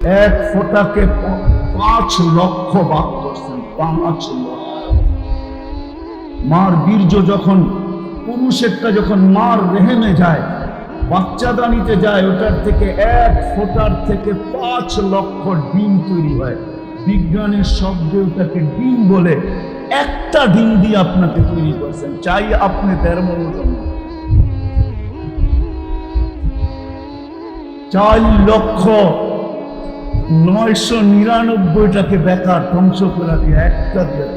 এক ফোঁটাকে পাঁচ লক্ষ ভাগ করছেন পাঁচ লক্ষ। মার বীর্য যখন, পুরুষেরটা যখন মার রেহেমে যায় বাচ্চা দানিতে যায়, ওটার থেকে এক ফোঁটার থেকে পাঁচ লক্ষ ডিম তৈরি হয়। বিজ্ঞানের শব্দে ওটাকে ডিম বলে একটা ডিম দিয়ে আপনাকে তৈরি করছেন, চাই আপনি তেরো ওজন চার লক্ষ নয়শো নিরানব্বইটাকে বেকার ধ্বংস করে দিয়ে একটা দিয়ে।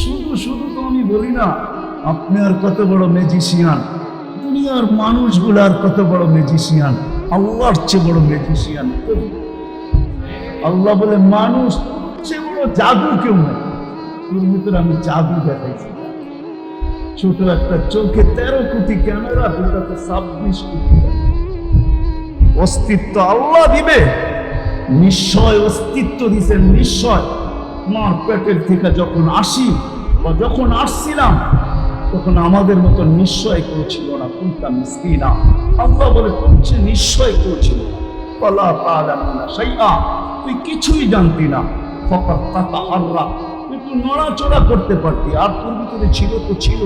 শুধু শুধু তো আমি বলি না, আপনি আর কত বড় ম্যাজিশিয়ান দুনিয়ার মানুষগুলো আর কত বড় ম্যাজিশিয়ান আল্লাহর চেয়ে বড় ম্যাজিশিয়ান আল্লাহ বলে, মানুষ চেয়ে বড় জাদু কেউ নেই। তোর ভিতরে আমি জাদু দেখাইছি। ছোট একটা চোখে তেরো কোটি ক্যামেরা, দুটাতে ছাব্বিশ কোটি। অস্তিত্ব আল্লাহ দিবে। নিশ্চয় অস্তিত্ব দিছেন নিশ্চয় মার পেটের থেকে যখন আসি বা যখন আসছিলাম, তখন আমাদের মতো নিশ্চয় কেউ ছিল না কোনটা মিস্তি না আল্লাহ বলে করছে নিশ্চয় কেউ ছিল তাআলামুনা শাইআ। তুই কিছুই জানতি না। ফকাত তাতাহাররা তুই তো নড়াচড়া করতে পারতি, আর তোর ভিতরে ছিল তো ছিল।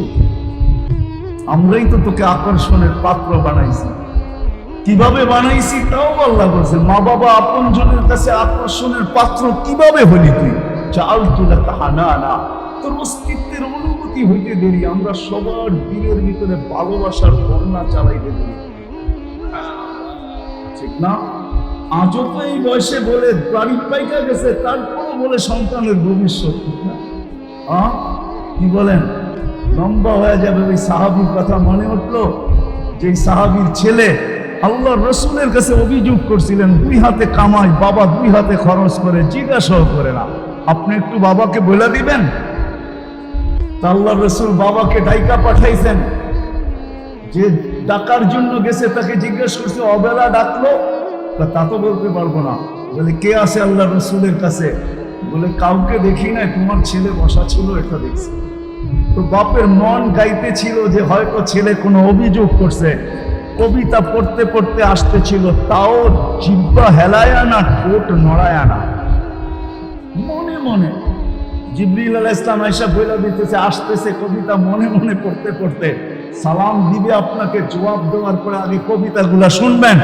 আমরাই তো তোকে আকর্ষণের পাত্র বানাইছি। কীভাবে বানাইছি তাও আল্লাহ বলছে, মা বাবা আপন জনের কাছে আকর্ষণের পাত্র কীভাবে হলি তুই? চাল তুলে তাহা না না তোর অস্তিত্বের অনুভূতি হইতে দেরি, আমরা সবার দিনের ভিতরে ভালোবাসার বন্যা চালাইতে দেরি। ঠিক না? আজও তো এই বয়সে বলে বাড়ি পাইকা গেছে, তারপরও বলে সন্তানের ভবিষ্যৎ? কি বলেন? লম্বা হয়ে যাবে ওই সাহাবির কথা মনে উঠল? যে সাহাবির ছেলে আল্লাহ রসুলের কাছে অভিযোগ করছিলেন, দুই হাতে কামাই, বাবা দুই হাতে খরচ করে, জিজ্ঞাসাও করে না। আপনি একটু বাবাকে বলে দিবেন? তা আল্লাহ রসুল বাবাকে ডাইকা পাঠাইছেন। যে ডাকার জন্য গেছে তাকে জিজ্ঞেস করছে, অবেলা ডাকলো? তা তা বলতে পারব না। বলে, কে আছে আল্লাহ রসুলের কাছে? বলে, কাউকে দেখি নাই, তোমার ছেলে বসা ছিল, এটা দেখছি। তো বাপের মন গাইতে ছিল যে হয়তো ছেলে কোনো অভিযোগ করছে। কবিতা পড়তে পড়তে আসতেছিল, তাও জিব্বা হেলায়া না, ঠোঁট নড়ায়া না। মনে মনে জিবরিল আলাহ ইসলাম আইসা বইলা দিতেছে, আসতেছে কবিতা মনে মনে পড়তে পড়তে। সালাম দিবে আপনাকে, জবাব দেওয়ার পরে আগে কবিতাগুলা শুনবেন।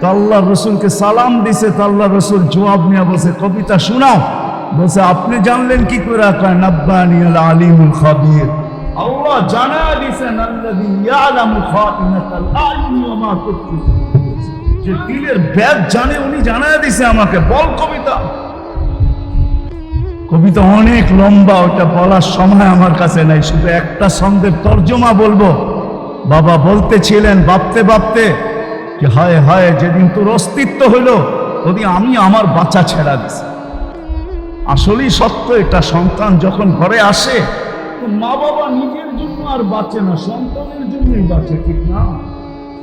তো আল্লাহ রসুলকে সালাম দিছে, তো আল্লাহ রসুল জবাব নিয়ে বলছে, কবিতা শোনাও। বলছে, আপনি জানলেন কি করে কয় নাব্বানি আল আলিমুল খাবির। আল্লাহ জানা দিছেন আল্লাযী ইয়ালামু খাইনাতাল আইনি ওয়া যে দিলের ব্যাগ জানে, উনি জানা দিছে আমাকে। বল কবিতা। কবিতা অনেক লম্বা ওটা বলার সময় আমার কাছে নাই। শুধু একটা ছন্দের তর্জমা বলব। বাবা বলতেছিলেন, ভাবতে ভাবতে যে হায় হায়, যেদিন তোর অস্তিত্ব হইল, ওদিন আমি আমার বাচ্চা ছেড়া দিছি। আসলেই সত্য, এটা সন্তান যখন ঘরে আসে মা বাবা নিজের জন্য আর বাঁচে না, সন্তানের জন্যই বাঁচে, ঠিক না?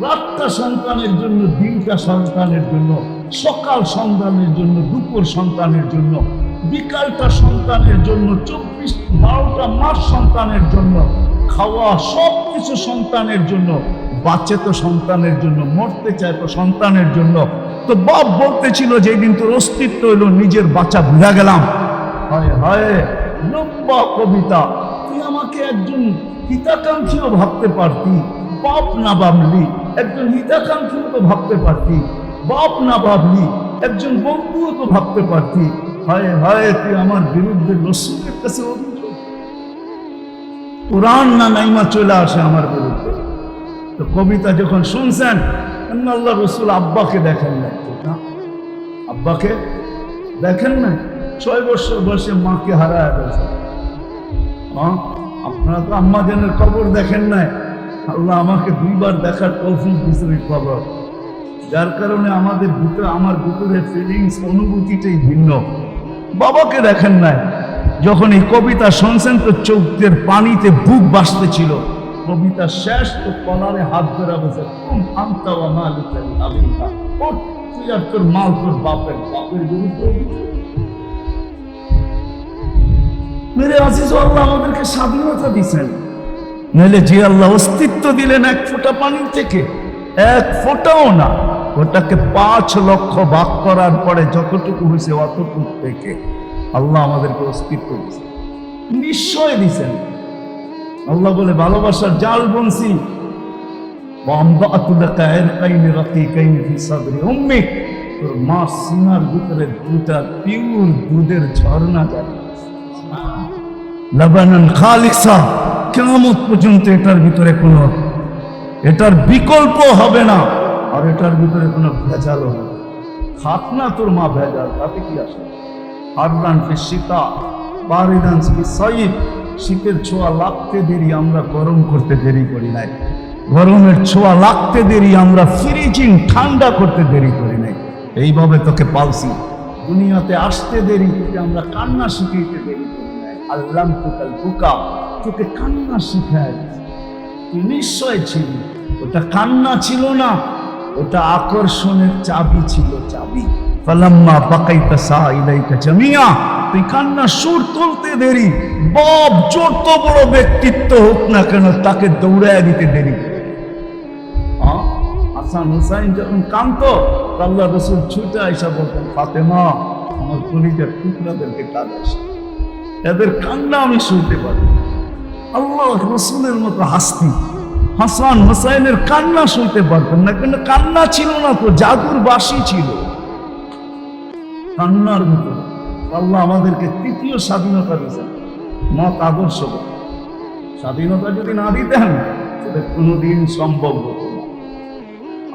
রাতটা সন্তানের জন্য, দিনটা সন্তানের জন্য, সকাল সন্তানের জন্য, দুপুর সন্তানের জন্য, বিকালটা সন্তানের জন্য, চব্বিশ বারোটা মাস সন্তানের জন্য, খাওয়া সব কিছু সন্তানের জন্য, বাঁচে তো সন্তানের জন্য, মরতে চায় তো সন্তানের জন্য। তো বাপ বলতেছিল যেদিন তোর অস্তিত্ব হইল নিজের বাচ্চা বুঝা গেলাম। হায় হায়, লম্বা কবিতা। আমাকে একজন হিতাকাঙ্ক্ষীও ভাবতে পারতি। বাপ না ভাবলি একজন হিতাকাঙ্ক্ষীও তো ভাবতে পারতি। বাপ না ভাবলি একজন বন্ধুও তো ভাবতে পারতি। হায় হায়, তুই আমার বিরুদ্ধে রসুলের কাছে কোরআন না নাইমা চলে আসে আমার বিরুদ্ধে। তো কবিতা যখন শুনছেন আল্লাহ রসুল আব্বাকে দেখেন না। আব্বাকে দেখেন না? ছয় বছর বয়সে মাকে হারায় গেছে? আপনারা তো আম্মাজানের কবর দেখেন নাই। আল্লাহ আমাকে দুইবার দেখার তৌফিক এই কবর। যার কারণে আমাদের ভিতরে আমার ভিতরে ফিলিংস অনুভূতিটাই ভিন্ন। বাবাকে দেখেন নাই। যখন এই কবিতা শুনছেন, তো চোখের পানিতে বুক বাসতেছিল কবিতা শেষ, তো কলারে হাত ধরে বসে তোর মাল তোর বাপের বাপের বিরুদ্ধে। মেরে আজিজ আল্লাহ আমাদেরকে স্বাধীনতা দিছেন নইলে যে আল্লাহ অস্তিত্ব দিলেন এক ফোঁটা পানির থেকে, এক ফোঁটাও না, ওটাকে পাঁচ লক্ষ ভাগ করার পরে যতটুকু হয়েছে অতটুকু থেকে আল্লাহ আমাদেরকে অস্তিত্ব দিয়েছে নিশ্চয় দিছেন আল্লাহ বলে, ভালোবাসার জাল বনছি। মা সিনার ভিতরে দুটা পিউর দুধের ঝর্ণা যায় লাবানান খালিসা কেমন পর্যন্ত এটার ভিতরে কোনো, এটার বিকল্প হবে না, আর এটার ভিতরে কোনো ভেজালও হবে না। খাত না তোর মা ভেজাল, তাতে কি আসে? হাররান ফি শীতা, বারিদান ফি সাইব, শীতের ছোঁয়া লাগতে দেরি, আমরা গরম করতে দেরি করি নাই। গরমের ছোঁয়া লাগতে দেরি, আমরা ফ্রিজিং ঠান্ডা করতে দেরি করি নাই। এইভাবে তোকে পালছি। দুনিয়াতে আসতে দেরি আমরা কান্না শিখাইতে দেরি আল্লাহ বুকা, তোকে কান্না শিখায়। নিশ্চয় ছিলি। ওটা কান্না ছিল না, ওটা আকর্ষণের চাবি ছিল চাবি। ফালাম্মা বাকাইতা সা ইলাইকা জামিয়া, তুই কান্না সুর তুলতে দেরি, বব যত বড় ব্যক্তিত্ব হোক না কেন তাকে দৌড়ায় দিতে দেরি? হাসান হুসাইন যখন কান্ত আল্লাহ রসুল ছুটে আইসা বলতেন, ফাতেমা, আমার কলিজার টুকরাদেরকে কাজ আসে। এদের কান্না আমি শুনতে পারি। আল্লাহ রসুলের মতো হাসতি। হাসান হোসাইনের কান্না শুনতে পারতেন না, কিন্তু কান্না ছিল না তো জাদুর বাসি ছিল। কান্নার ভিতরে আল্লাহ আমাদেরকে তৃতীয় স্বাধীনতা দিয়েছেন, মত আদর্শ স্বাধীনতা যদি না দিতেন সেটা কোনোদিন সম্ভব হতো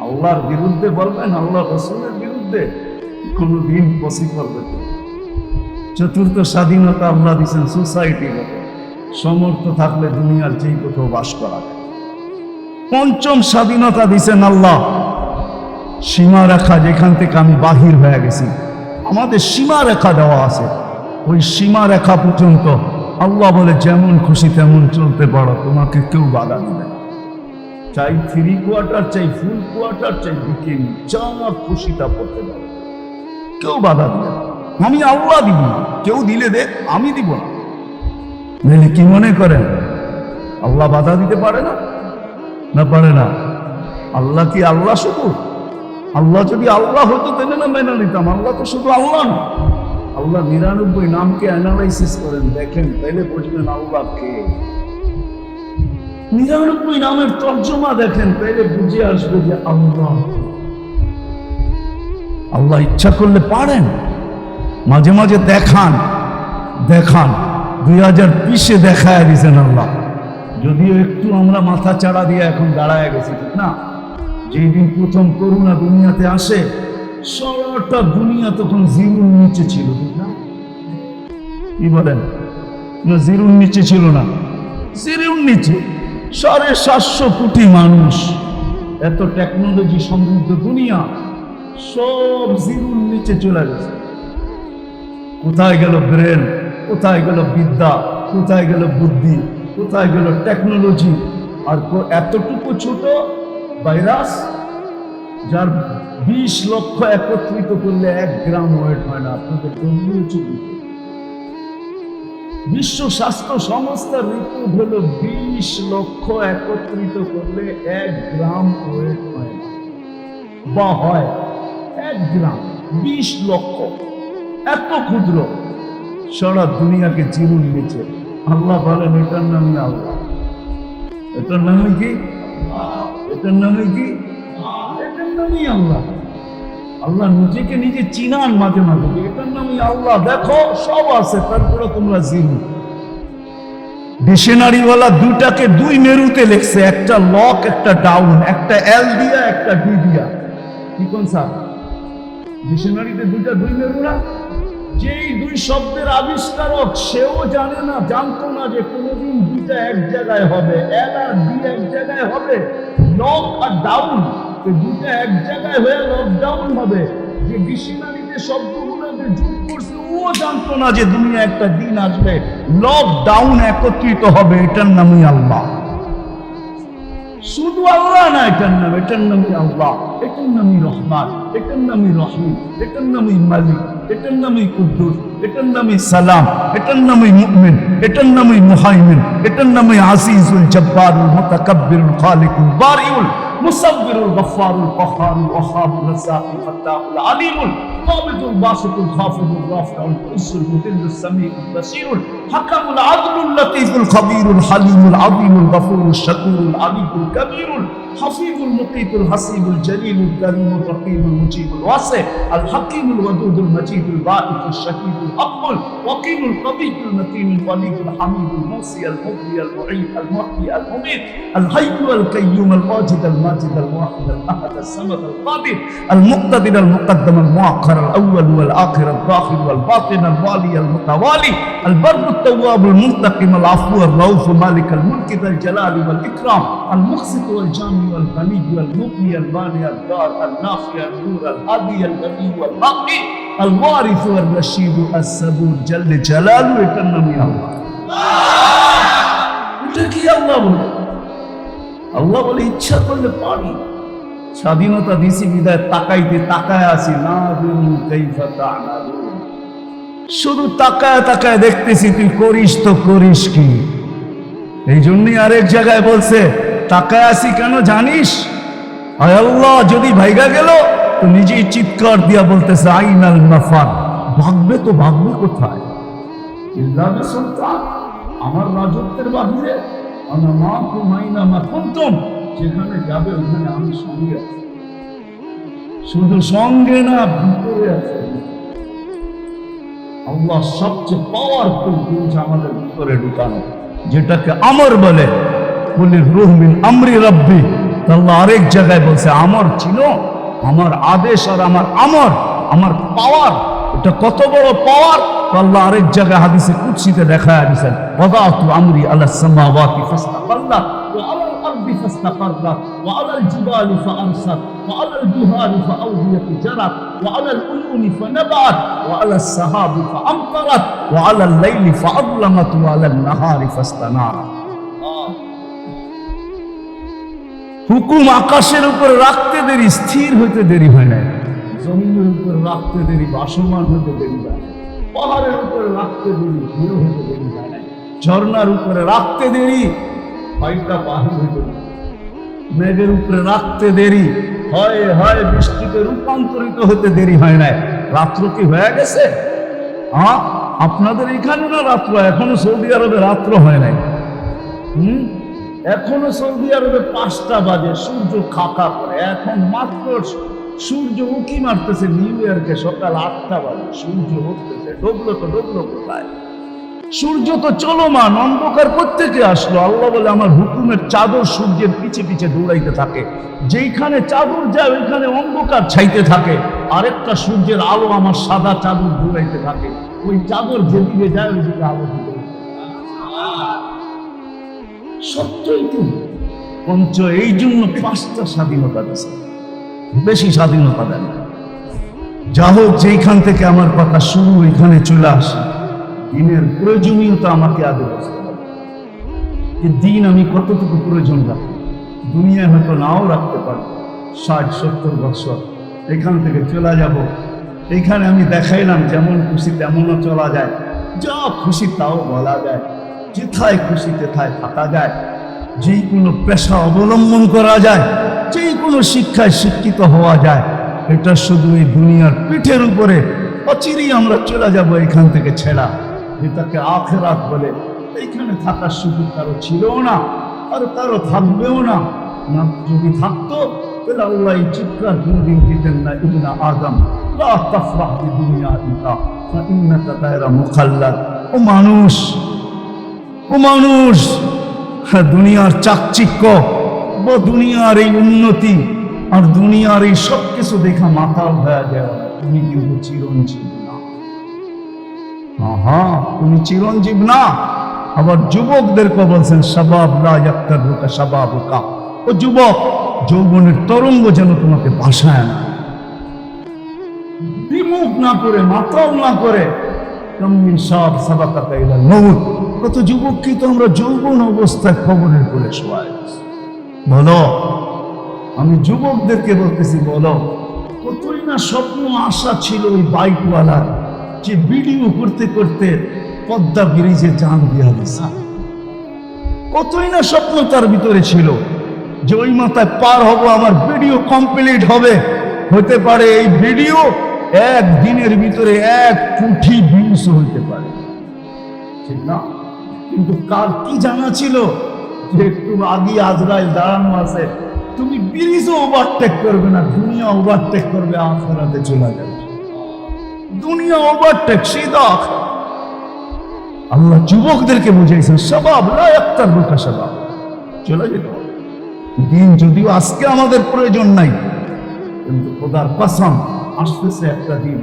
আল্লাহর বিরুদ্ধে বলবেন আল্লাহ রসুলের বিরুদ্ধে কোনোদিন পসিবল হতো। চতুর্থ স্বাধীনতা আল্লাহ দিচ্ছেন সোসাইটিগত সমর্থ থাকলে দুনিয়ার যেই কোথাও বাস করা পঞ্চম স্বাধীনতা দিছেন আল্লাহ। সীমা রেখা যেখান থেকে আমি বাহির হয়ে গেছি। আমাদের সীমা রেখা দেওয়া আছে। ওই সীমা রেখা পর্যন্ত আল্লাহ বলে, যেমন খুশি তেমন চলতে পারো, তোমাকে কেউ বাধা দিবে। চাই থ্রি কোয়ার্টার চাই ফুল কোয়ার্টার চাই বিকিনি যা খুশিটা পড়তে পারো। কেউ বাধা দিবে। আমি আল্লাহ দিব। কেউ দিলে দে, আমি দিব না। কি মনে করেন? আল্লাহ বাধা দিতে পারে না? না পারে না? আল্লাহ কি আল্লাহ শুধু? আল্লাহ যদি আল্লাহ হতো তাহলে না মেনে নিতাম। আল্লাহ তো শুধু আল্লাহ না। আল্লাহ নিরানব্বই নামকে অ্যানালাইসিস করেন, দেখেন, তাইলে বুঝবেন আল্লাহ কে। নিরানব্বই নামের তর্জমা দেখেন, তাইলে বুঝে আসবে যে আল্লাহ। আল্লাহ ইচ্ছা করলে পারেন। মাঝে মাঝে দেখান দেখান। দুই হাজার বিশে দেখায় দিয়েছেন আল্লাহ। যদিও একটু আমরা মাথা চাড়া দিয়ে এখন দাঁড়ায় গেছি, ঠিক না? যেই দিন প্রথম করুণা দুনিয়াতে আসে, সারাটা দুনিয়া তখন জিরুর নিচে ছিল, ঠিক না? কি বলেন? জিরুর নিচে ছিল না। জিরুর নিচে, সাড়ে সাতশো কোটি মানুষ। এত টেকনোলজি সমৃদ্ধ দুনিয়া, সব জিরুর নিচে চলে গেছে। কোথায় গেল ব্রেন? কোথায় গেল বিদ্যা? কোথায় গেল বুদ্ধি? কোথায় গেল টেকনোলজি আর এতটুকু ছোট ভাইরাস যার বিশ লক্ষ একত্রিত করলে এক গ্রাম ওয়েট হয় না। আপনাদের বিশ্ব স্বাস্থ্য সংস্থার রিপোর্ট হলো বিশ লক্ষ একত্রিত করলে এক গ্রাম ওয়েট হয় না। বা হয়, এক গ্রাম, বিশ লক্ষ। এত ক্ষুদ্র। সারা দুনিয়াকে চিরুন নিচে আল্লাহ বলেন, এটার নামই আল্লাহ? এটার নামই কি? এটার নামই কি? এটার নামই আল্লাহ। আল্লাহ নিজেকে নিজে চিনান মাঝে মাঝে। এটার নামই আল্লাহ। দেখো, সব আছে, তারপরে তোমরা জিরু ডিকশনারিওয়ালা দুটাকে দুই মেরুতে লেখছে, একটা লক, একটা ডাউন, একটা এল দিয়া, একটা ডি দিয়া। কি কোন স্যার? দুইটা দুই মেরু না? যেই দুই শব্দের আবিষ্কারক, সেও জানে না, জানতো না যে কোনোদিন দুইটা এক জায়গায় হবে। এল আর ডি এক জায়গায় হবে। লক আর ডাউন। দুইটা এক জায়গায় হয়ে লকডাউন হবে। যে ডিকশনারিতে শব্দগুলোকে যোগ করছে, ও জানতো না যে দুনিয়া একটা দিন আসবে। লকডাউন একত্রিত হবে। এটার নামই আল্লাহ। শুধু আল্লাহ না, এটার নাম, এটার নামই আল্লাহ, এটার নামই রহমান, এটার নামই রহিম, এটার নামই মালিক, এটার নামই কুদ্দুস, এটার নামই সালাম, এটার নামই মুমিন, এটার নামই মুহাইমিন, এটার নামই আজিজুল জব্বারুল মুতাকাব্বিরুল খালিকুল বারিউল। المصور الغفار القهار الوهاب الرزاق الفتاح العليم القابض الباسط الخافض الرافع القدس المذل السميع البصير الحكم العدل اللطيف الخبير الحليم العظيم الغفور الشكور العليم الكبير الحفيظ المقيت الحسيب الجليل الكريم الرقيب المجيب الواسع الحكيم الودود المجيد الباعث الشهيد الأقبل وقيل القوي المتين الوليد الحميد الموصي المبدي المعيد المحيي المميت الحي القيوم الواجد الماجد الواحد الأحد الصمد القادر المقتدر المقدم المؤخر الأول والآخر الظاهر والباطن الوالي المتوالي البر التواب المنتقم العفو الرؤوف مالك الملك ذا الجلال والإكرام المقسط والجامع والغني والمغني الباني الدار النافع النور الهادي الغني والباقي الوارث والرشيد الصبور جل جلاله এটার নামই আল্লাহ এটা কি আল্লাহ বলে আল্লাহ বলে, ইচ্ছা করলে পারি স্বাধীনতা দিছি বিদায়, তাকাইতে তাকায় আছি। না। শুধু তাকায় তাকায় দেখতেছি, তুই করিস তো করিস কি? এই জন্যই আরেক জায়গায় বলছে, তাকায় আসি কেন জানিস? আল্লাহ, যদি ভাইগা গেল, তো নিজেই চিৎকার দিয়া বলতেছে, আইনাল নাফার। ভাগবে তো ভাগবে কোথায়? আমার রাজত্বের বাহিরে যেখানে যাবে ওখানে আমি সঙ্গে আছি। শুধু সঙ্গে না, ভিতরে আছে। আল্লাহ সবচেয়ে পাওয়ারফুল জিনিস আমাদের ভিতরে ঢুকানো, যেটাকে আমর বলে। বলি রুহমিন আমরি রব্বি। আল্লাহ আরেক জায়গায় বলছে, আমর ছিল আমার আদেশ আর আমার আমর, আমার পাওয়ার এটা কত বড় পাওয়ার আল্লাহ আরেক জায়গায় হাদিসে কুৎসিতে দেখা দিয়েছেন ওয়াদাতু আমরি আলা সামাওয়াতি ফাস্তাকাল্লা, ওয়া আলা আরদি ফাস্তাকাল্লা, ওয়া আলা জিবালি ফাআমসাত, ওয়া আলা আল-জুহালি ফাআউদিয়াত জারাত, ওয়া আলা আল-উয়ুনি ফানাবাত, ওয়া আলা সাহাবি ফাআমতারাত, ওয়া আলা লাইলি ফাআদলামাত, ওয়া আলা নাহারি ফাস্তানারা। হুকুম আকাশের উপর রাখতে দেরি, স্থির হইতে দেরি হয় না জমিনের উপর রাখতে দেরি, বাসমান হইতে দেরি না। পাহাড়ের উপরে রাখতে দেরি হিরো হইতে দেরি না। ঝর্ণার উপরে রাখতে দেরি পাইটা বাহির হইতে দেরি মেঘের উপরে রাখতে দেরি, হয় হয় বৃষ্টিতে রূপান্তরিত হতে দেরি হয় না রাত্র কি হয়ে গেছে? হ্যাঁ আপনাদের এখানে না রাত্র, এখনও সৌদি আরবে রাত্র হয় নাই। হুম? এখনও সৌদি আরবে পাঁচটা বাজে, সূর্য খাকা করে, এখন মাত্র সূর্য উকি মারতেছে নিউ ইয়র্কে সকাল আটটা বাজে। সূর্য উঠতেছে, ডুবলো তো, ডুবলো কোথায়? সূর্য তো চলমান, অন্ধকার প্রত্যেকে আসলো? আল্লাহ বলে, আমার হুকুমের চাদর সূর্যের পিছে পিছে দৌড়াইতে থাকে। যেইখানে চাদর যায়, ওইখানে অন্ধকার ছাইতে থাকে। আরেকটা সূর্যের আলো আমার সাদা চাদর দৌড়াইতে থাকে। ওই চাদর যেদিকে যায় ওই ওইদিকে আলো সত্যই তো। পঞ্চ, এই জন্য পাঁচটা স্বাধীনতা দিছে। বেশি স্বাধীনতা দেন। যা হোক যেইখান থেকে আমার কথা শুরু, এখানে চলে আসে। দিনের প্রয়োজনীয়তা আমাকে আগে যে দিন আমি কতটুকু প্রয়োজন রাখি দুনিয়ায় হয়তো নাও রাখতে পারি ষাট, সত্তর বছর এখান থেকে চলে যাব। এইখানে আমি দেখাইলাম যেমন খুশি তেমনও চলা যায়। যা খুশি তাও বলা যায়। যেথায় খুশি তেথায় থাকা যায়। যেই কোনো পেশা অবলম্বন করা যায় যেই কোনো শিক্ষায় শিক্ষিত হওয়া যায়, এটা শুধু এই দুনিয়ার পিঠের উপরে অচিরেই আমরা চলে যাব এখান থেকে ছেড়া। যেটাকে আখেরাত বলে। এইখানে থাকার সুযোগ কারও ছিলও না, আর কারও থাকবেও না। না, যদি থাকতো, তাহলে আল্লাহ এই চিৎকার কোনদিন দিতেন না, ইবনা আদম মুখাল্লাদ। ও মানুষ ও মানুষ দুনিয়ার চাকচিক্য বা দুনিয়ার এই উন্নতি আর দুনিয়ার এই সব কিছু দেখা মাতাল হয়ে যাওয়া তুমি কিন্তু চিরঞ্জীব না? আহা, তুমি চিরঞ্জীব না। আবার যুবকদেরকে বলছেন সবাব লা ইয়াক্তার রুকা সবাব ও যুবক, যৌবনের তরঙ্গ যেন তোমাকে ভাসায় না। বিমুখ না করে, মাতাল না করে কমিন সব সাবাকা কাইলা মৌত কত যুবককে তো আমরা যৌবন অবস্থায় খবরের করে শোয়াই। বলো, আমি যুবকদেরকে বলতেছি, বলো কতই না স্বপ্ন, আশা ছিল ওই বাইকওয়ালার যে ভিডিও করতে করতে পদ্মা ব্রিজে জান দিয়া দিছে। কতই না স্বপ্ন তার ভিতরে ছিল যে ওই মাথায় পার হব, আমার ভিডিও কমপ্লিট হবে। হতে পারে এই ভিডিও এক দিনের ভিতরে এক কোটি ভিউস হইতে পারে। ঠিক না? কিন্তু কার কি জানা ছিল যে একটু আগে আজরাইল দাঁড়ানো আছে তুমি ব্রিজও ওভারটেক করবে না, দুনিয়া ওভারটেক করবে, আখেরাতে চলে যাবে দুনিয়া ওভারটেক আখেরাত। আল্লাহ যুবকদেরকে বুঝাইছেন সবাব লায়াক্তার রুকা সবাব চলে যেতে। দিন যদিও আজকে আমাদের প্রয়োজন নাই, কিন্তু খোদার কসম, আসতেছে একটা দিন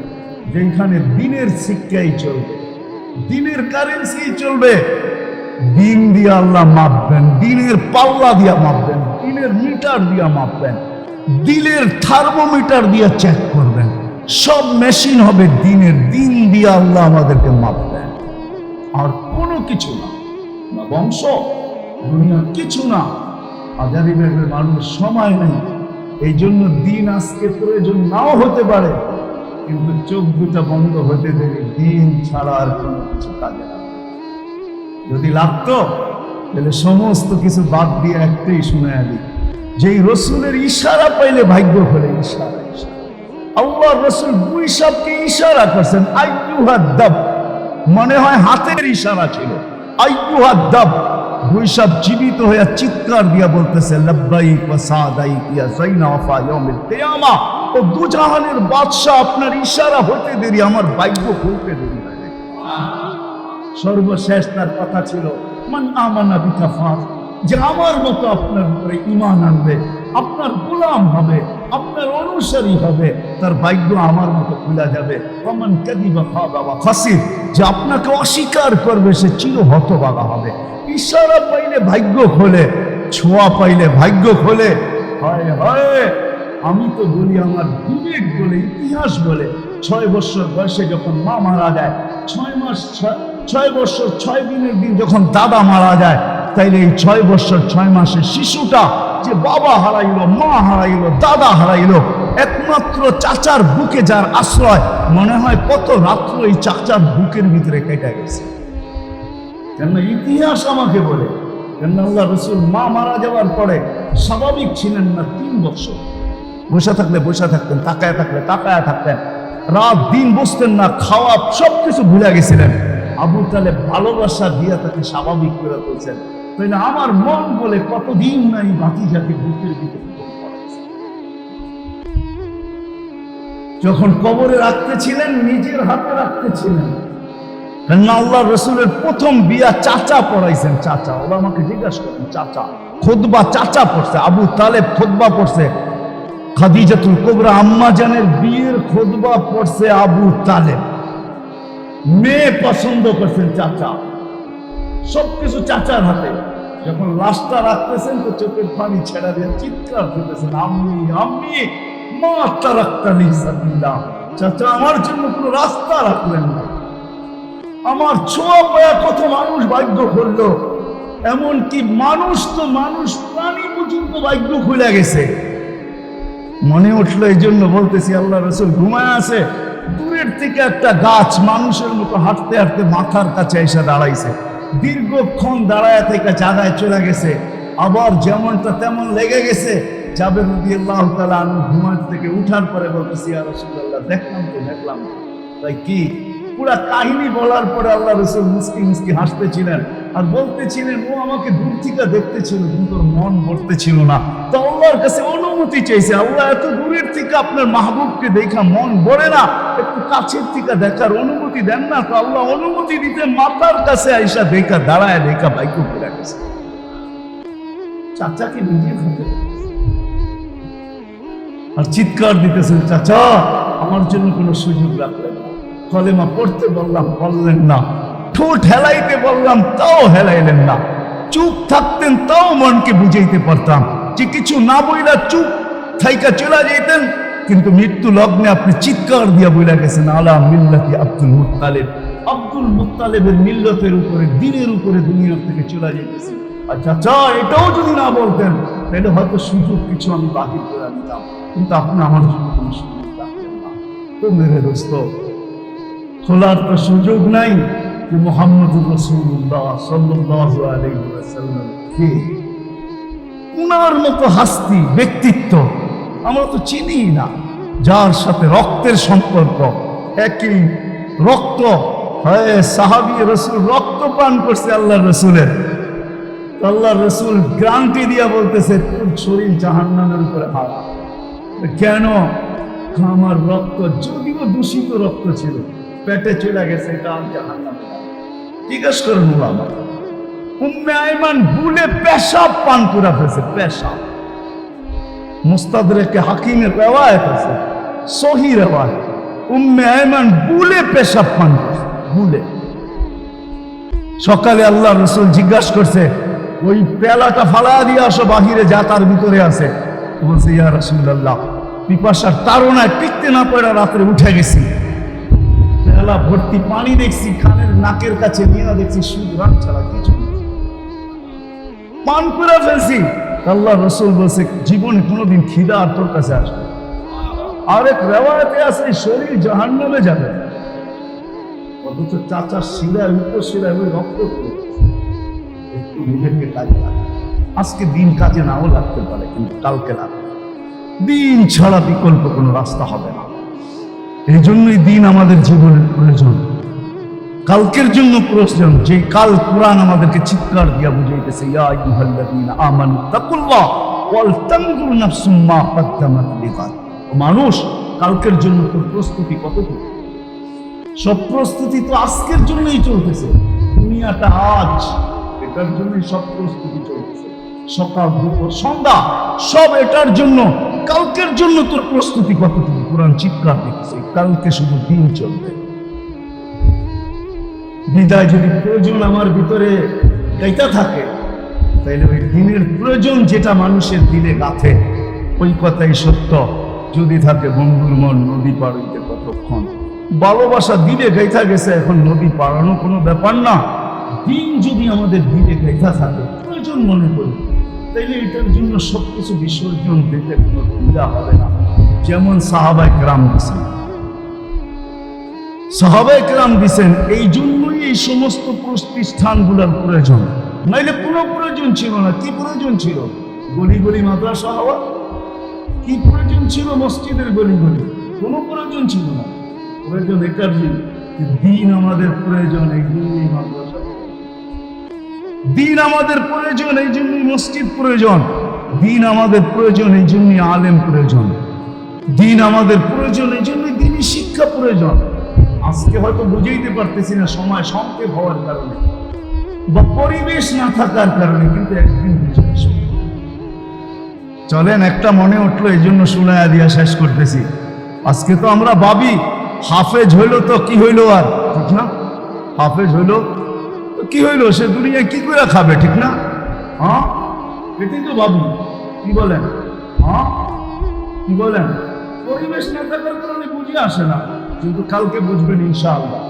যেখানে দিনের শিক্ষাই চলবে, দিনের কারেন্সি চলবে দিন দিয়ে আল্লাহ মাপবেন, দিনের পাল্লা দিয়া মাপবেন, দিনের মিটার দিয়া মাপবেন, দিলের থার্মোমিটার দিয়া চেক করবেন। সব মেশিন হবে দিনের দিন দিয়ে আল্লাহ আমাদেরকে মাপবেন। আর কোনো কিছু না। না বংশ দুনিয়া কিছু না। হাজারি ব্যাগের মানুষ সময় নেই। এই জন্য দিন আজকে প্রয়োজন নাও হতে পারে। কিন্তু চোখ দুটা বন্ধ হতে দেবে। দিন ছাড়া আর কোনো কিছু কাজে না। যদি লাগতো, তাহলে সমস্ত কিছু বাদ দিয়ে একটাই শুনে আলি যেই রসুলের ইশারা পাইলে ভাগ্য খোলে ইশারা। আল্লাহ রসুল দুই সবকে ইশারা করছেন, আইয়ুহা দাব। মনে হয় হাতের ইশারা ছিল। আইয়ুহা দাব। সব জীবিত হয়ে চিৎকার দিয়া বলতেছে, লব্বাইক ওয়া সাদাইক ইয়া যাইনা ওয়া ইয়াউমিল কিয়ামা। ও দুজাহানের বাদশা আপনার ইশারা হতে দেরি, আমার ভাগ্য খুলতে দেরি। সর্বশেষ তার কথা ছিল, মান আমানা বিকাফার যে আমার মতো আপনার উপরে ইমান আনবে, আপনার গোলাম হবে, আপনার অনুসারী হবে, তার ভাগ্য আমার মতো খুলা যাবে। কমান কাদিবা খাওয়া ফাসির যে আপনাকে অস্বীকার করবে, সে চির হতবাগা হবে। ইশারা পাইলে ভাগ্য খোলে, ছোঁয়া পাইলে ভাগ্য খোলে। হয় হয়, আমি তো বলি আমার বিবেক বলে, ইতিহাস বলে, ছয় বছর বয়সে যখন মা মারা যায়, ছয় মাস ছয়- ছয় বছর, ছয় দিনের দিন যখন দাদা মারা যায়, তাইলে এই ছয় বছর, ছয় মাসের শিশুটা যে বাবা হারাইলো, মা হারাইলো, দাদা হারাইলো, একমাত্র চাচার বুকে যার আশ্রয়, মনে হয় কত রাত্র এই চাচার বুকের ভিতরে কেটে গেছে। কেন ইতিহাস আমাকে বলে কেন আল্লাহ রসুল মা মারা যাওয়ার পরে স্বাভাবিক ছিলেন না তিন বছর। বসে থাকলে বসে থাকতেন, তাকায় থাকলে তাকায় থাকতেন, রাত দিন বসতেন না, খাওয়া সব কিছু ভুলে গেছিলেন। আবু তালে ভালোবাসা দিয়ে তাকে স্বাভাবিক করে তুলছেন। তাই না, আমার মন বলে কতদিন নাই বাতি জাতি বুকের ভিতরে যখন কবরে রাখতেছিলেন নিজের হাতে রাখতেছিলেন কেননা আল্লাহ রসুলের প্রথম বিয়া চাচা পড়াইছেন, চাচা। ওরা আমাকে জিজ্ঞাসা করেন, চাচা খুদবা চাচা পড়ছে, আবু তালেব খুদবা পড়ছে। খাদিজাতুল কোবরা আম্মা জানের বিয়ের খোদবা পড়ছে আবু তালেব। মেয়ে পছন্দ করছেন চাচা। সবকিছু চাচার হাতে। যখন লাশটা রাখতেছেন তো চোখের পানি ছেড়া দিয়ে চিৎকার দিতেছেন আমি আম্মি মা তারাক্তা লিসাবিল্লাহ চাচা, আমার জন্য কোনো রাস্তা রাখলেন না। আমার ছোঁয়া পায়া কত মানুষ ভাগ্য করল। এমনকি মানুষ তো মানুষ, প্রাণী পর্যন্ত ভাগ্য খুলে গেছে। মনে উঠল এই জন্য বলতেছি, আল্লাহ রসুল ঘুমায় আছে। দূরের থেকে একটা গাছ মানুষের মতো হাঁটতে হাঁটতে মাথার কাছে এসে দাঁড়াইছে। দীর্ঘক্ষণ দাঁড়ায় থেকে চাঁদায় চলে গেছে। আবার যেমনটা তেমন লেগে গেছে। যাবে নদী আল্লাহ তালা ঘুমার থেকে উঠার পরে বলতেছি আর দেখলাম তো, দেখলাম। তাই কি? পুরা কাহিনী বলার পরে আল্লাহ রসুল মুসকি মুসকি হাসতেছিলেন। আর বলতেছিলেন, ও আমাকে দূর থেকে দেখতেছিল, কিন্তু মন ভরতেছিল না। তো আল্লাহর কাছে অনুমতি চাইছে, আল্লাহ, এত দূরের থেকে আপনার মাহবুবকে দেখা মন ভরে না, একটু কাছের থেকে দেখার অনুমতি দেন না। তো আল্লাহ অনুমতি দিতে মাতার কাছে আইসা দেখা, দাঁড়ায় দেখা, বাইক করে গেছে। চাচাকে নিজে হাতে আর চিৎকার দিতেছেন চাচা, আমার জন্য কোনো সুযোগ রাখলেন না। কলেমা পড়তে বললাম, বললেন না। ঠোঁট হেলাইতে বললাম, তাও হেলাইলেন না। চুপ থাকতেন, তাও মনকে বুঝাইতে পারতাম। যে কিছু না বইলা চুপ থাইকা চলে যেতেন কিন্তু মৃত্যু লগ্নে আপনি চিৎকার দিয়া বইলা গেছেন, আলা মিল্লাতি আব্দুল মুত্তালেব। আব্দুল মুত্তালেবের মিল্লতের উপরে, দিনের উপরে দুনিয়ার থেকে চলে যেতেছে আচ্ছা আচ্ছা এটাও যদি না বলতেন, তাহলে হয়তো সুযোগ কিছু আমি বাতিল করে দিতাম। কিন্তু আপনি আমার জন্য কোনো সুযোগ রাখতেন না। তো মেরে দোস্ত খোলার তো সুযোগ নাই যে মোহাম্মদ রসুল্লাহ সাল্লাহ আলাইহি কে? উনার মতো হাস্তি ব্যক্তিত্ব আমরা তো চিনি না। যার সাথে রক্তের সম্পর্ক, একই রক্ত, হয়, সাহাবি রসুল রক্ত পান করছে আল্লাহ রসুলের। আল্লাহ রসুল গ্রান্টি দিয়া বলতেছে, তোর শরীর জাহান্নামের উপরে হারা কেন? আমার রক্ত যদিও দূষিত রক্ত ছিল পেটে চলে গেছে, এটা আমি জাহান্নামে। জিজ্ঞেস ওলামা উম্মে আইমান ভুলে পেশাব পান করে ফেলছে, পেশাব। মুস্তাদরেকে হাকিমের রেওয়ায়ত আছে, সহি রেওয়ায়ত। উম্মে আইমান ভুলে পেশাব পান করছে, ভুলে। সকালে আল্লাহ রসুল জিজ্ঞাসা করছে, ওই পেলাটা ফালা দিয়ে আসো, বাহিরে যা তার ভিতরে আছে। বলছে, ইয়া রসুল্লাহ পিপাসার তারনায় টিকতে না পড়া রাত্রে উঠে গেছি। পেলা ভর্তি পানি দেখছি খানের নাকের কাছে নিয়ে দেখছি রাত ছাড়া কিছু পান করে ফেলছি। আল্লাহ রসুল বলছে, জীবনে কোনোদিন খিদা আর তোর কাছে আসবে আরেক রেওয়ায়তে আছে, শরীর জাহান্নামে যাবে। অথচ চাচার শিরায় উপশিরায় ওই রক্ত একটু নিজেকে কাজে লাগা আজকে দিন কাজে নাও লাগতে পারে, কিন্তু কালকে লাগবে দিন ছাড়া বিকল্প কোনো রাস্তা হবে না। এই জন্যই দিন আমাদের জীবনের প্রয়োজন। কালকের জন্য প্রয়োজন, যে কাল কোরআন আমাদেরকে চিৎকার দিয়া বুঝাইতেছে মানুষ, কালকের জন্য তোর প্রস্তুতি কতটুকু? সব প্রস্তুতি তো আজকের জন্যই চলতেছে। দুনিয়াটা আজ, এটার জন্যই সব প্রস্তুতি চলতেছে। সকাল দুপুর সন্ধ্যা, সব এটার জন্য কালকের জন্য তোর প্রস্তুতি কতটুকু? কোরআন চিৎকার দেখছে কালকে শুধু দিন চলবে। বিদায় যদি প্রয়োজন আমার ভিতরে গাইতা থাকে, তাইলে ওই দিনের প্রয়োজন যেটা মানুষের দিলে গাথে, ওই কথাই সত্য। যদি থাকে বন্ধুর মন নদী হইতে কতক্ষণ? ভালোবাসা দিলে গাইথা গেছে, এখন নদী পারানো কোনো ব্যাপার না। দিন যদি আমাদের দিলে গাইথা থাকে, প্রয়োজন মনে করি। তাইলে এটার জন্য সবকিছু বিসর্জন দিতে কোনো দ্বিধা হবে না। যেমন সাহাবাই গ্রাম দিয়েছেন সাহাবাই গ্রাম দিছেন, এই জন্যই এই সমস্ত প্রতিষ্ঠানগুলোর প্রয়োজন। নাইলে কোনো প্রয়োজন ছিল না। কি প্রয়োজন ছিল? গলি গলি মাদ্রাসা হওয়া। কি প্রয়োজন ছিল? মসজিদের গলি গলি কোনো প্রয়োজন ছিল না। প্রয়োজন এটার দিন আমাদের প্রয়োজন, এই জন্যই মাদ্রাসা দিন আমাদের প্রয়োজন, এই জন্যই মসজিদ প্রয়োজন। দিন আমাদের প্রয়োজন, এই জন্যই আলেম প্রয়োজন। দিন আমাদের প্রয়োজন, এই জন্যই দিনই শিক্ষা প্রয়োজন। আজকে হয়তো বুঝাইতে পারতেছি না, সময় সংক্ষেপ হওয়ার কারণে। বা পরিবেশ না থাকার কারণে কিন্তু একদিন চলেন, একটা মনে উঠল, এই জন্য শুনায়া দিয়া শেষ করতেছি। আজকে তো আমরা ভাবি, হাফেজ হইল তো কি হইল আর? ঠিক না? হাফেজ হইল কি হইল? সে দুনিয়ায় কি করে খাবে, ঠিক না? হ্যাঁ? এটাই তো ভাবি। কি বলেন? হ্যাঁ? কি বলেন? পরিবেশ না থাকার কারণে বুঝে আসে না, কিন্তু কালকে বুঝবেন ইনশাআল্লাহ।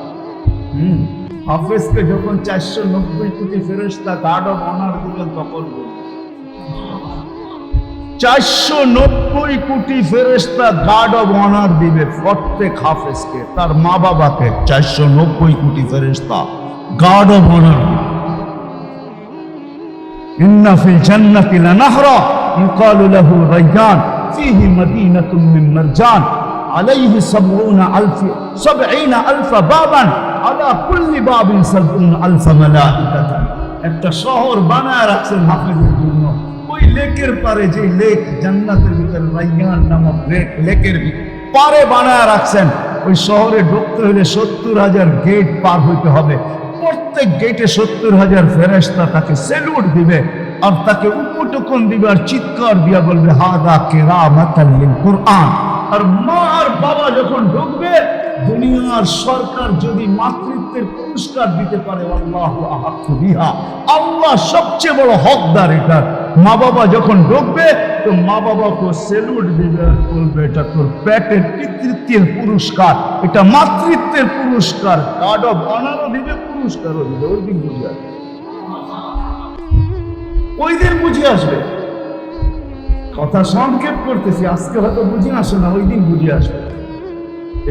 হুম? হাফেজকে যখন চারশো নব্বই কোটি ফেরেস্তা গার্ড অফ অনার দিলেন তখন চারশো নব্বই কোটি ফেরেস্তা গার্ড অব অনার দিবে প্রত্যেক হাফেজকে, তার মা বাবাকে চারশো নব্বই কোটি ফেরেস্তা গার্ড অব অনার জান্নাতি লানাহরা ইউকালু লাহু রায়্যান ফীহি মাদিনাতুম মিন মারজান আলাইহি আলফ আলফ বাবান আলা কুল্লি বাবিন সাবউনা আলফ একটা শহর বানায় রাখছেন হাফেজের জন্য। ওই লেকের পারে যে লেক, জান্নাতের ভিতরে রাইয়ান নামক লেক লেকের পারে বানায় রাখছেন। ওই শহরে ঢুকতে হলে সত্তর হাজার গেট পার হইতে হবে। প্রত্যেক গেটে সত্তর হাজার ফেরেস্তা তাকে সেলুট দিবে আর তাকে উপটকন দিবে আর চিৎকার দিয়া বলবে, হাদা কেরা মাতাল্লিল কোরআন। আর মা আর বাবা যখন ঢুকবে, দুনিয়ার সরকার যদি মাতৃত্বের পুরস্কার দিতে পারে, আল্লাহ বিহা। আল্লাহ সবচেয়ে বড় হকদার এটা। মা বাবা যখন ঢুকবে, তো মা বাবাকে সেলুট দিবে বলবে, এটা তোর পেটের পিতৃত্বের পুরস্কার। এটা মাতৃত্বের পুরস্কার। গার্ড অফ অনারও দিবে পুরস্কারও দিবে ওই দিন বুঝে আসবে। ওই দিন বুঝে আসবে। কথা সংক্ষেপ করতেছি, আজকে হয়তো বুঝে আসে না, ওই দিন বুঝে আসবে।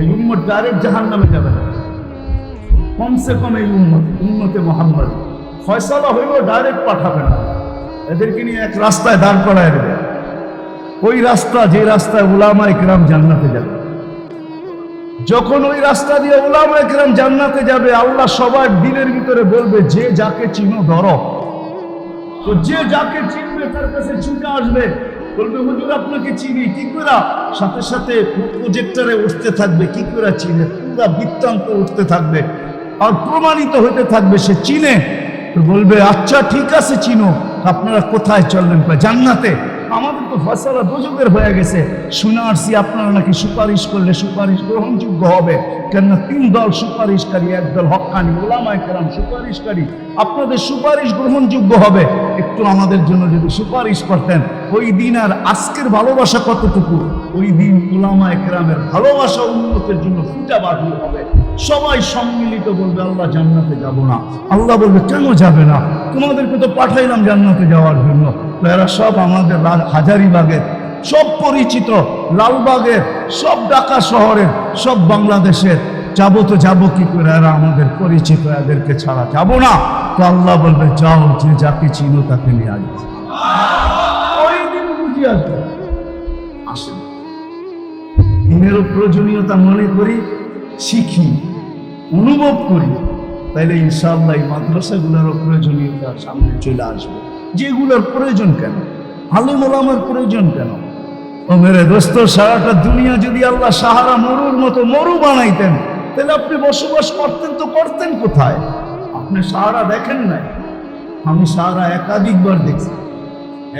এই উম্মত ডাইরেক্ট জাহান নামে যাবে না। কমসে কম এই উম্মত, উম্মতে মোহাম্মদ। ফয়সালা হইলেও ডাইরেক্ট পাঠাবে না। এদেরকে নিয়ে এক রাস্তায় দাঁড় করায় দেবে। ওই রাস্তা, যে রাস্তায় উলামা ইকরাম জান্নাতে যাবে। যখন ওই রাস্তা দিয়ে উলামা ইকরাম জান্নাতে যাবে আল্লাহ সবার দিলের ভিতরে বলবে যে যাকে চিনো ধরো। তো যে যাকে চিনবে তার কাছে ছুটে আসবে। বলবে হুজুর আপনাকে চিনি কি করে সাথে সাথে প্রজেক্টরে উঠতে থাকবে কি করে চিনে? পুরা বৃত্তান্ত উঠতে থাকবে আর প্রমাণিত হতে থাকবে সে চিনে। তো বলবে আচ্ছা ঠিক আছে চিনো। আপনারা কোথায় চলবেন কয়, জান্নাতে? আমাদের তো ফসলা দুযোগের হয়ে গেছে। শুনে আসছি আপনারা নাকি সুপারিশ করলে সুপারিশ গ্রহণযোগ্য হবে। কেননা তিন দল সুপারিশকারী একদল হকানি ওলামায় কেরাম সুপারিশকারী। আপনাদের সুপারিশ গ্রহণযোগ্য হবে। একটু আমাদের জন্য যদি সুপারিশ করতেন, ওই দিন আর আজকের ভালোবাসা কতটুকু? ওই দিন ওলামা একরামের ভালোবাসা উন্নতের জন্য ফুটা বাঁধি হবে। সবাই সম্মিলিত বলবে, আল্লাহ জান্নাতে যাব না। আল্লাহ বলবে, কেন যাবে না? তোমাদেরকে তো পাঠাইলাম জান্নাতে যাওয়ার জন্য। এরা সব আমাদের হাজারিবাগের, সব পরিচিত, লালবাগের, সব ঢাকা শহরের, সব বাংলাদেশের। যাব তো যাব কি করে এরা আমাদের পরিচিত, এদেরকে ছাড়া যাব না। তো আল্লাহ বলবে, যাও, যে যাকে চিনো তাকে নিয়ে আসবে দিনেরও প্রয়োজনীয়তা মনে করি, শিখি, অনুভব করি। তাইলে ইনশাআল্লাহ এই মাদ্রাসাগুলোরও প্রয়োজনীয়তা সামনে চলে আসবে। যেগুলোর প্রয়োজন কেন? আলিম ওলামার প্রয়োজন কেন? ও মেরে দোস্ত, সারাটা দুনিয়া যদি আল্লাহ সাহারা মরুর মতো মরু বানাইতেন, তাহলে আপনি বসবাস করতেন তো করতেন কোথায়? আপনি সাহারা দেখেন নাই? আমি সাহারা একাধিকবার দেখছি।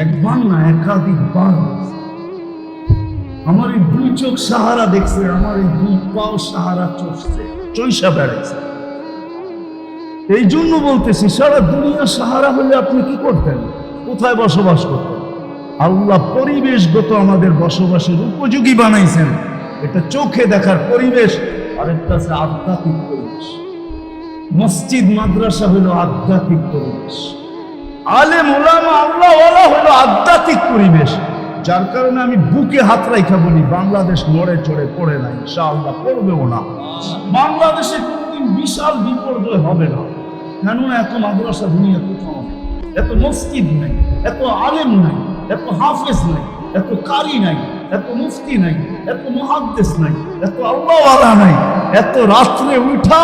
একবার না, একাধিকবার আমার এই দুই চোখ সাহারা দেখছে, আমার এই দুই পাও সাহারা চষছে চৈসা বেড়েছে। এই জন্য বলতেছি, সারা দুনিয়া সাহারা হলে আপনি কি করতেন? কোথায় বসবাস করতেন? আল্লাহ পরিবেশগত আমাদের বসবাসের উপযোগী বানাইছেন। এটা চোখে দেখার পরিবেশ, আরেকটা আছে আধ্যাত্মিক পরিবেশ। মসজিদ, মাদ্রাসা হলো আধ্যাত্মিক পরিবেশ। আলেম ওলামা আল্লাহ ওয়ালা হলো আধ্যাত্মিক পরিবেশ। যার কারণে আমি বুকে হাত রাইখা বলি, বাংলাদেশ নড়ে চড়ে পড়ে না, ইনশাআল্লাহ পড়বেও না। বাংলাদেশে কোনদিন বিশাল বিপর্যয় হবে না। কেননা এত মাদ্রাসা দুনিয়া কোথাও? এত মসজিদ নাই, এত আলেম নাই, এত হাফেজ নাই, এত কারি নাই, এত মুফতি নাই, এত মহাদ্দেশ নাই, এত আল্লাহওয়ালা নাই, এত রাত্রে উঠা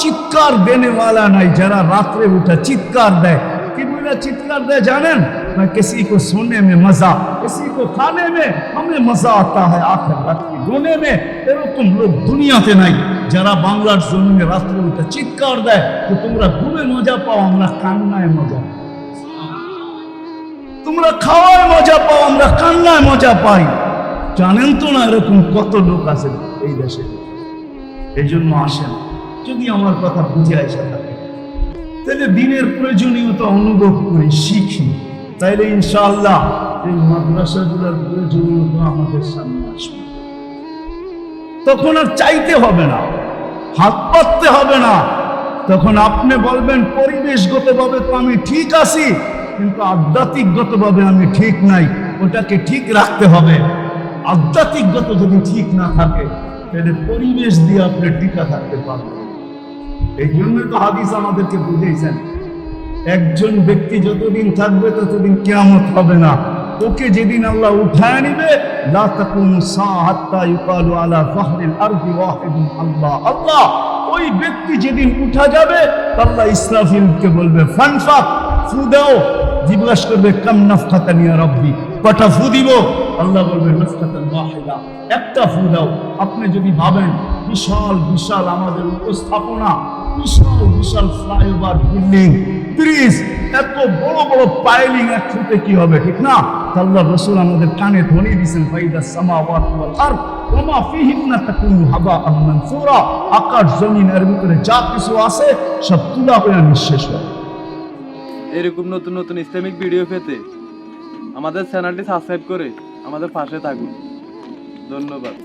চিৎকার বেনেওয়ালা নাই, যারা রাত্রে উঠা চিৎকার দেয়। কি চিৎকার দেয় জানেন? जाने मैं किसी को सुनने में मजा किसी को खाने में हमें मजा आता है आखिर रात की रोने में এরকম লোক দুনিয়াতে নাই যারা বাংলার জমিনে রাত্রে উঠে চিৎকার দেয় তো তোমরা ঘুমে মজা পাও আমরা কান্নায় মজা পাই। তোমরা খাওয়ায় মজা পাও আমরা কান্নায় মজা পাই জানেন তো না এরকম কত লোক আছে এই দেশে এই জন্য আসেন যদি আমার কথা বুঝে আসে থাকে তাহলে দিনের প্রয়োজনীয়তা অনুভব করি শিখি তাইলে ইনশাআল্লাহ এই মাদ্রাসাগুলোর প্রয়োজনীয়তা আমাদের সামনে আসবে। তখন আর চাইতে হবে না, হাত পাততে হবে না। তখন আপনি বলবেন, পরিবেশগতভাবে তো আমি ঠিক আছি, কিন্তু আধ্যাত্মিকগতভাবে আমি ঠিক নাই, ওটাকে ঠিক রাখতে হবে। আধ্যাত্মিকগত যদি ঠিক না থাকে, তাহলে পরিবেশ দিয়ে আপনি টিকা থাকতে পারবেন এই জন্যই তো হাদিস আমাদেরকে বুঝেছেন একজন ব্যক্তি যতদিন থাকবে, ততদিন কেয়ামত হবে না। ওকে যেদিন আল্লাহ উঠায় নিবে আল্লাহ। আল্লাহ, ওই ব্যক্তি যেদিন উঠা যাবে, আল্লাহ ইসরাফিলকে বলবে ফানফাক ফু দাও। জিজ্ঞাসা করবে, কাম নাফখাতানি ইয়া রব্বি? কটা ফু দিব? আল্লাহ বলবে নাফখাতান ওয়াহিদা, একটা ফু দাও। আপনি যদি ভাবেন, বিশাল বিশাল আমাদের উপস্থাপনা ফ্লাইওভার বিল্ডিং এত বড় বড় পাইলিং কি হবে, ঠিক না? দিয়েছেন আকাশ যা কিছু আছে, সব নিঃশেষ হয়। এরকম নতুন নতুন ইসলামিক ভিডিও পেতে আমাদের চ্যানেলটি সাবস্ক্রাইব করে আমাদের পাশে থাকুন। ধন্যবাদ।